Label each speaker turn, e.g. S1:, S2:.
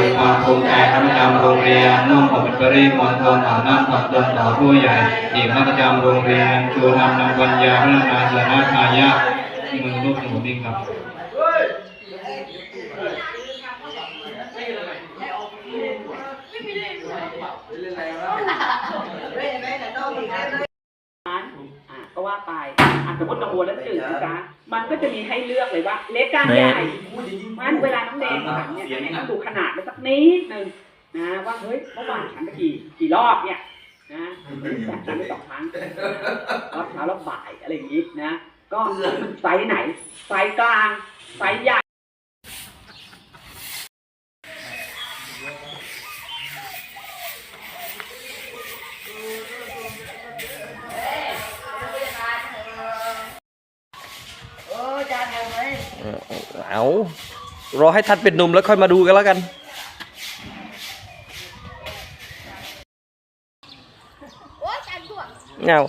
S1: มีความภูมิใจทำประจำโรงเรียนนุ่งห่มเป็นปริมณฑลอ่านน้ำผักตนต่อผู้ใหญ่หญิงนักประจำโรงเรียนชูนำนำปัญญาพัฒนาสานาทายะที่มือลูกสมุนนิ่งครับ
S2: ก็ว่าไปอะสมมติหนองบัวแล้วหนึ่งนะจ๊ะมันก็จะมีให้เลือกเลยว่า เล็กกลางใหญ่ มันเวลาน้องแดงถามเนี่ยให้เขาดูขนาดมันสักนิดนึงนะว่าเฮ้ยเมื่อวานฉันไปกี่กี่รอบเนี่ยนะแต่ฉันไปสองครั้งรอบเช้ารอบบ่ายอะไรอย่างนี้นะ ก็ไซส์ไหนไซส์กลางไซส์ใหญ่
S3: เอา รอให้ทัดเป็นหนุ่มแล้วค่อยมาดูกันแล้วกัน
S4: โอ้ยจานตัว
S3: เอา